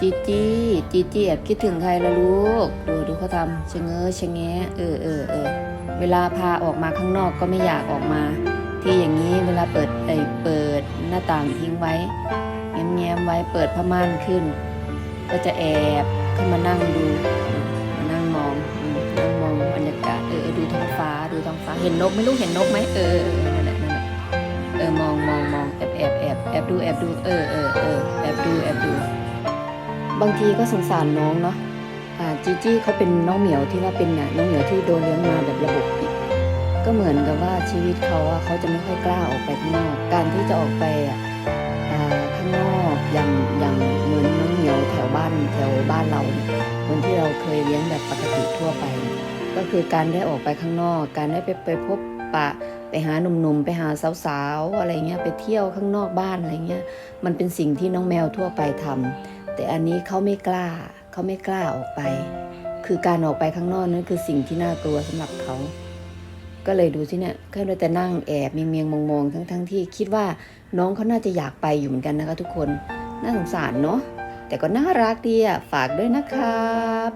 จีจี้จีจี้แอบคิดถึงใครละลูก ดูดูเขาทำชะเง้อชะแงะเออเออเออเวลาพาออกมาข้างนอกก็ไม่อยากออกมา ที่อย่างนี้เวลาเปิดไอเปิดหน้าต่างทิ้งไว้แง้มๆไว้เปิดผ้าม่านขึ้น ก็จะแอบขึ้นมานั่งดูมานั่งมองนั่งมองบรรยากาศเออดูท้องฟ้าดูท้องฟ้าเห็นนกไหม่รู้เห็นนกไหมเออเออนั่นแหละนั่นแหละเออมองมองมองแอบแอบแอบแอบดูแอบดูเออเออเออแอบดูแบางทีก็สงสารน้องเนาะจีจี้เขาเป็นน้องเหมียวที่ว่าเป็นนี่ยน้องเหมียวที่โดนเลี้ยงมาแบบระบบปิด ก็เหมือนกับว่าชีวิตเขาอะเขาจะไม่ค่อยกล้าออกไปข้างนอก การที่จะออกไปอะอ่าข้างนอกอย่างอย่างเหมือนน้องเหมียวแถวบ้านแถวบ้านเราเนี่ยเหมือนที่เราเคยเลี้ยงแบบปกติทั่วไป ก็คือการได้ออกไปข้างนอก การได้ไปไปพบปะไปหาหนุ่มๆ ไปหาสาวๆ อะไรเงี้ยไปเที่ยวข้างนอกบ้านอะไรเงี้ยมันเป็นสิ่งที่น้องแมวทั่วไปทำ แต่อันนี้เขาไม่กล้าเขาไม่กล้าออกไป คือการออกไปข้างนอกนั่นคือสิ่งที่น่ากลัวสำหรับเขา ก็เลยดูสิเนี่ยแค่ด้แต่นั่งแอบเมียงมองๆทั้งๆทที่คิดว่าน้องเขาน่าจะอยากไปอยู่เหมือนกันนะคะทุกคน น่าสงสารเนาะแต่ก็น่ารักดีอะฝากด้วยนะครับ